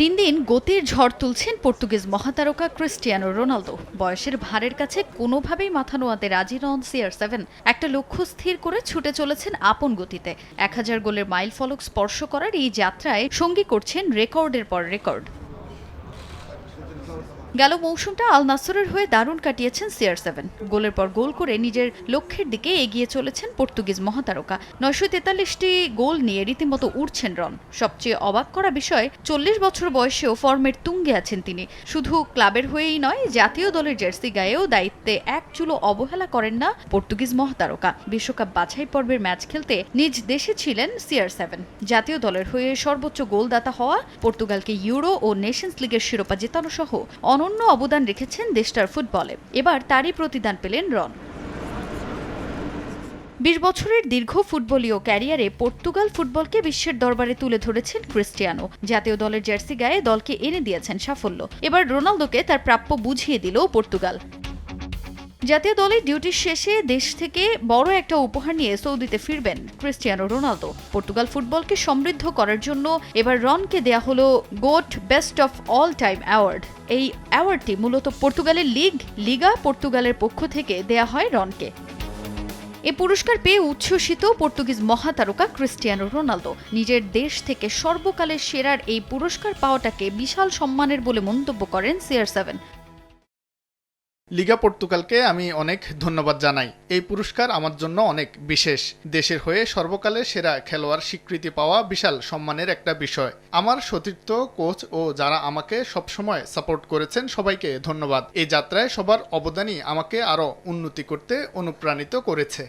দিন দিন গতির ঝড় তুলছেন পর্তুগিজ মহাতারকা ক্রিস্টিয়ানো রোনালদো। বয়সের ভারের কাছে কোনোভাবেই মাথা নোয়াতে রাজি নন সিআর সেভেন। একটা লক্ষ্য স্থির করে ছুটে চলেছেন আপন গতিতে। এক হাজার গোলের মাইল ফলক স্পর্শ করার এই যাত্রায় সঙ্গী করছেন রেকর্ডের পর রেকর্ড। গেল মৌসুমটা আল নাসরের হয়ে দারুণ কাটিয়েছেন সিআর সেভেন। গোলের পর গোল করে নিজের লক্ষ্যের দিকে এগিয়ে চলেছেন পর্তুগিজ মহাতারকা। নয়শো তেতাল্লিশটি গোল নিয়ে রীতিমতো উড়ছেন রন। সবচেয়ে অবাক করা বিষয়, চল্লিশ বছর বয়সেও ফর্মের তুঙ্গে আছেন তিনি। শুধু ক্লাবের হয়েই নয়, জাতীয় দলের জার্সি গায়েও দায়িত্বে এক চুলো অবহেলা করেন না পর্তুগিজ মহাতারকা। বিশ্বকাপ বাছাই পর্বের ম্যাচ খেলতে নিজ দেশে ছিলেন সিআর সেভেন। জাতীয় দলের হয়ে সর্বোচ্চ গোলদাতা হওয়া পর্তুগালকে ইউরো ও নেশনস লিগের শিরোপা জেতানো সহ অনন্য অবদান রেখেছেন দেশটার ফুটবলে। এবার তারই প্রতিদান পেলেন রন। বিশ বছরের দীর্ঘ ফুটবলীয় ক্যারিয়ারে পর্তুগাল ফুটবলকে বিশ্বের দরবারে তুলে ধরেছেন ক্রিস্টিয়ানো। জাতীয় দলের জার্সি গায়ে দলকে এনে দিয়েছেন সাফল্য। এবার রোনালদোকে তার প্রাপ্য বুঝিয়ে দিল পর্তুগাল। জাতীয় দলের ডিউটির শেষে দেশ থেকে বড় একটা উপহার নিয়ে সৌদিতে ফিরবেন ক্রিস্টিয়ানো রোনালদো। পর্তুগাল ফুটবলকে সমৃদ্ধ করার জন্য এবার রনকে দেয়া হলো GOAT best of all time award. এই অ্যাওয়ার্ডটি মূলত পর্তুগালের লিগ, লিগা পর্তুগালের পক্ষ থেকে দেয়া হয় রনকে। এ পুরস্কার পেয়ে উচ্ছ্বসিত পর্তুগিজ মহাতারকা ক্রিস্টিয়ানো রোনালদো। নিজের দেশ থেকে সর্বকালের সেরার এই পুরস্কার পাওয়াটাকে বিশাল সম্মানের বলে মন্তব্য করেন সিআর সেভেন। লিগা পর্তুগালকে আমি অনেক ধন্যবাদ জানাই। এই পুরস্কার আমার জন্য অনেক বিশেষ। দেশের হয়ে সর্বকালের সেরা খেলোয়াড় স্বীকৃতি পাওয়া বিশাল সম্মানের একটা বিষয়। আমার সতীর্থ, কোচ ও যারা আমাকে সবসময় সাপোর্ট করেছেন, সবাইকে ধন্যবাদ। এই যাত্রায় সবার অবদানই আমাকে আরও উন্নতি করতে অনুপ্রাণিত করেছে।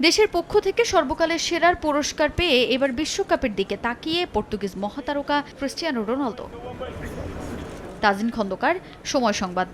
দেশের পক্ষ থেকে সর্বকালের সেরার পুরস্কার পেয়ে এবার বিশ্বকাপের দিকে তাকিয়ে পর্তুগিজ মহাতারকা ক্রিস্টিয়ানো রোনালদো। তাজিন খন্দকার, সময় সংবাদ।